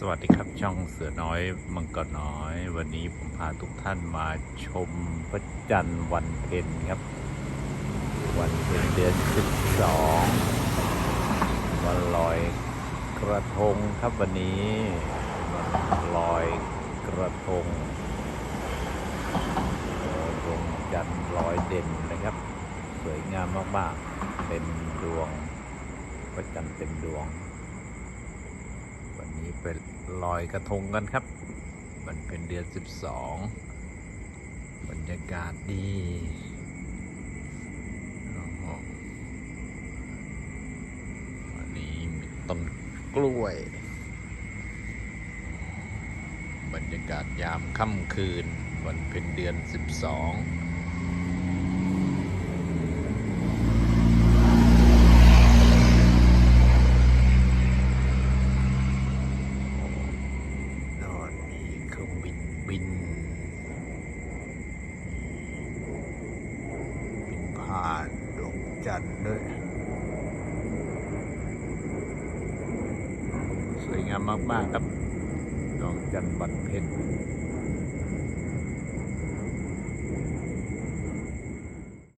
สวัสดีครับ ช่องเสือน้อยมังกรน้อย วันนี้ผมพาทุกท่านมาชมพระจันทร์วันเพ็ญครับ วันเพ็ญเดือนสิบสองวันลอยกระทงครับวันนี้วันลอยกระทงดวงจันทร์ลอยเด่นเลยครับ สวยงามมากๆ เป็นดวงพระจันทร์เต็มดวง ไปลอยกระทงกันครับ มันเป็นเดือน 12 บรรยากาศดีอันนี้มีต้นกล้วย บรรยากาศยามค่ำคืน วันเป็นเดือน 12 นอนมีเครื่อง บินบินผ่านดวงจันทร์ด้วย สวยงามมาก ๆ ครับดวงจันทร์บันเพ็ญ